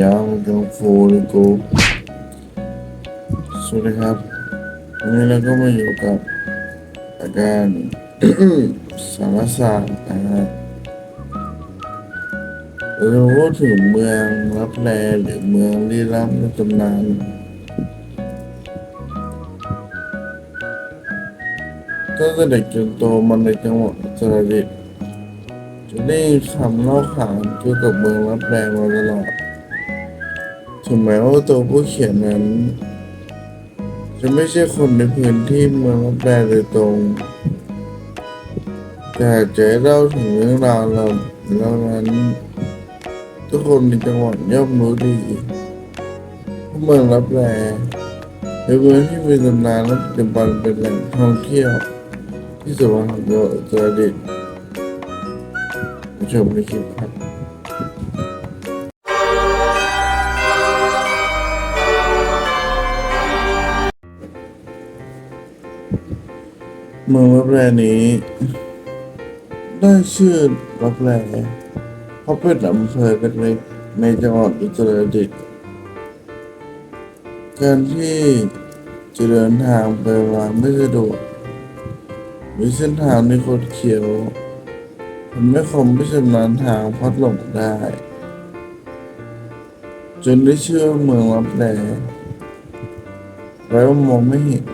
ยาวจังฟูเลยกูสวัสดีครับวันนี้เราก็มาอยู่กับอาการสารศาสตร์นะฮะเราพูดถึงเมืองรับแลหรือเมืองลี้ลับในตำนานตั้งแต่เด็กจนโตมันในจังหวัดอุตรดิตถ์ จะได้คำเล่าขานเกี่ยวกับเมืองรับแลมาตลอดถึงแม้ว่าตัวผู้เขียนนั้น จะไม่ใช่คนในพื้นที่เมืองรับแลโดยตรง แต่จะเล่าถึงเรื่องราวเราแล้วนั้น ทุกคนในจังหวัดย่อมรู้ดีว่าเมืองรับแลเป็นเมืองที่มีตำนานและปัจจุบันเป็นแหล่งท่องเที่ยวที่สว่างของเราอุตรดิตถ์ ชมในคลิปครับเมืองรับแลนี้ ได้ชื่อรับแลเพราะเป็นอำเภอเล็กๆในจังหวัดอุตรดิตถ์การที่จะเดินทางไปมางไม่สะดวกมีเส้นทางที่คดเคี้ยว ทำให้คนไม่ชำนาญทางพัดหลงได้ จนได้เชื่อเมืองรับแลแล้วมองไม่เห็น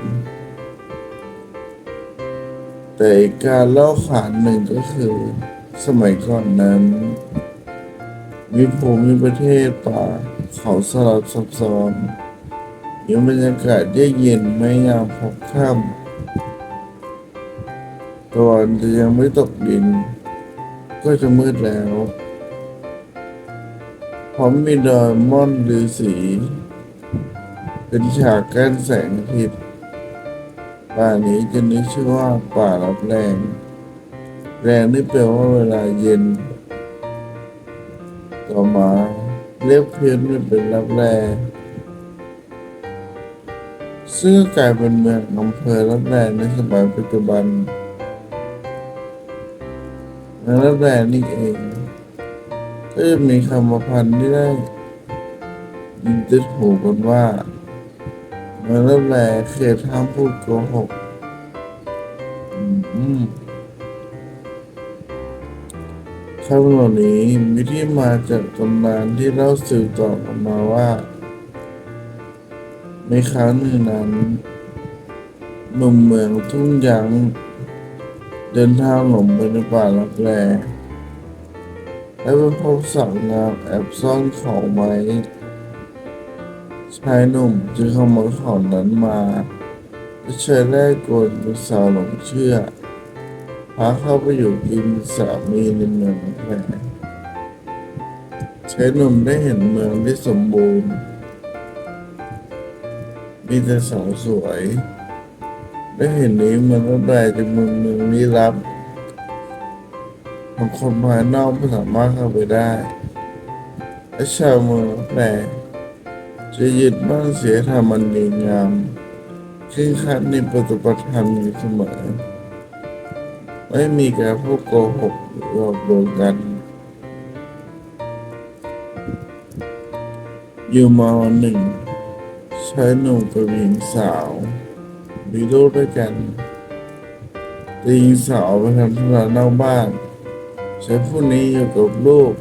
แต่อีกการเล่าขานหนึ่งก็คือ สมัยก่อนนั้น มีภูมิประเทศป่าเขาสลับซับซ้อนยังบรรยากาศเยือกเย็นไม่ยามพบค่ำตะวันจะยังไม่ตกดิน ก็จะมืดแล้ว พร้อมมีดอยม่อนฤาษีเป็นฉากกั้นแสงอาทิตย์ป่านี้จะนึกชื่อว่าป่ารับแรง แรงนี่แปลว่าเวลาเย็น ต่อมาเรียกเพี้ยนเป็นรับแรงซึ่งกลายเป็นเมืองอำเภอรับแรงในสมัยปัจจุบัน แล้วรับแรงนี่เองก็จะมีคำพันธ์ที่ได้ยินติดหูกันว่าเมื่อรับแรงเขตห้ามพูดโกหกอืมคำเหล่านี้มีที่มาจากตำนานที่เล่าสืบต่อกันมาว่า ในครั้งหนึ่งนั้นหนุ่มเมืองทุ่งยาง เดินทางหลงไปในป่าลับแลและไปพบสาวงามแอบซ่อนของไว้ชายหนุ่มจึงขโมยของนั้นมาและใช้แรกกลเป็นสาวหลงเชื่อพาเข้าไปอยู่กินสามีในเมืองลับแลชายหนุ่มได้เห็นเมืองที่สมบูรณ์ มีแต่สาวสวย ได้เห็นนี้มันก็ได้จากเมืองเมืองลี้ลับบางคนภายนอกไม่สามารถเข้าไปได้และชาวเมืองรับแลจะยึดมั่นเสียธรรมันดีงามเคร่งครัดในปฏิบัติธรรมอยู่เสมอ ไม่มีการพูดโกหกหรือหลอกลวงกัน อยู่มาวันหนึ่งชายหนุ่มกับหญิงสาว มีลูกด้วยกันต่หญิงสาวไปทำธุระนอกบ้านชาผู้นี้อยู่กับลูก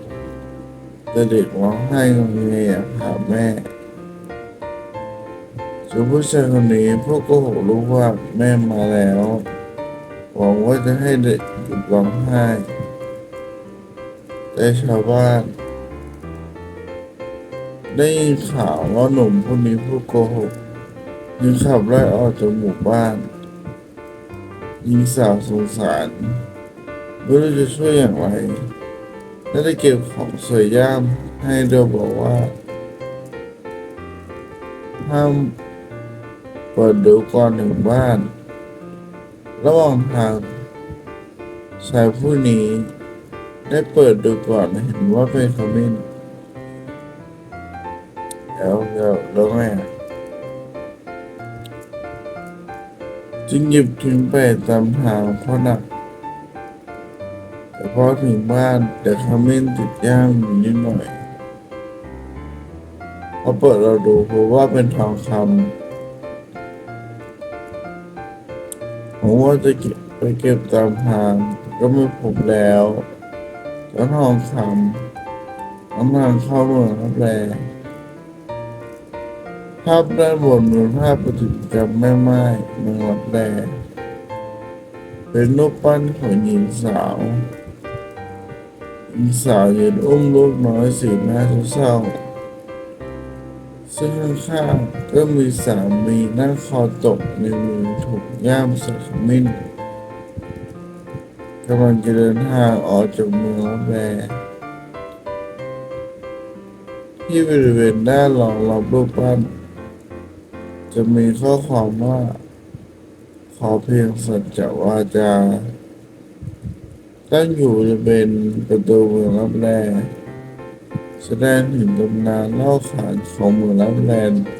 แต่เด็กร้องไห้งอแงอยหาแม่ส่วนผู้ชายคนนี้พวกโก็หกลูกว่าแม่มาแล้วหวังว่าจะให้เด็กหยุดร้องไห้ แต่ชาวบ้าน ได้ข่าวว่าหนุ่มผู้นี้พูดโกหก จึงขับไล่ออกจากหมู่บ้านหญิงสาวสงสารไม่รู้จะช่วยอย่างไรและได้เก็บของสวยย่ามให้โดยบอกว่า ห้ามเปิดดูก่อนถึงบ้าน ระหว่างทางชายผู้นี้ได้เปิดดูก่อนเห็นว่าเป็นขมิ้นแล้วแล้วแล้วไง จึงหยิบทิ้งไปตามทางเพราะหนัก แต่พอถึงบ้านแต่ขมิ้นติดย่างอยู่นิดหน่อยพอเปิดเราดูพบว่าเป็นทองคำผมว่าจะเก็บไปเก็บตามทางก็ไม่พบแล้วแล้วทองคำน้ำมันเข้าเมืองรับแล ภาพด้านบนเป็นภาพปฏิกรรมแม่ไม้เมืองรับแลเป็นรูปปั้นของหญิงสาวหญิงสาวยืนอุ้มลูกน้อยสีหน้าเศร้าซึ่งข้างๆก็มีสามีนั่งคอตกในมือถูกย่ามส่ขมิ้นกำลังจะเดินทางออกจากเมืองลับแลที่บริเวณด้านรองรับรูปปั้น จะมีข้อความว่า ขอเพียงสัจจะวาจาตั้งอยู่จะเป็นประตูเมืองรับแลแสดงถึงตำนานเล่าขานของเมืองรับแล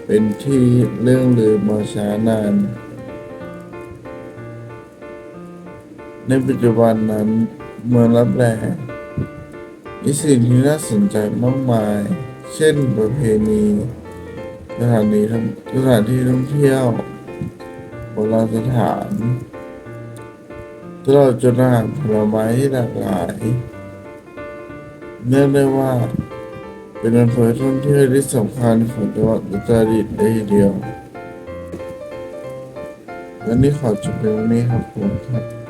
เป็นที่เรื่องลือมาช้านาน ในปัจจุบันนั้นเมืองรับแลมีสิ่งที่น่าสนใจมากมาย เช่นประเพณี สถานีท่องสถานที่ท่องเที่ยวโบราณสถานตลอดจนอาหารผลไม้ที่หลากหลายเนื่องได้ว่า เป็นอำเภอท่องเที่ยวที่สำคัญของจังหวัดอุตรดิตถ์เลยทีเดียวและนี่ขอจบเพียงนี้ครับผมครับ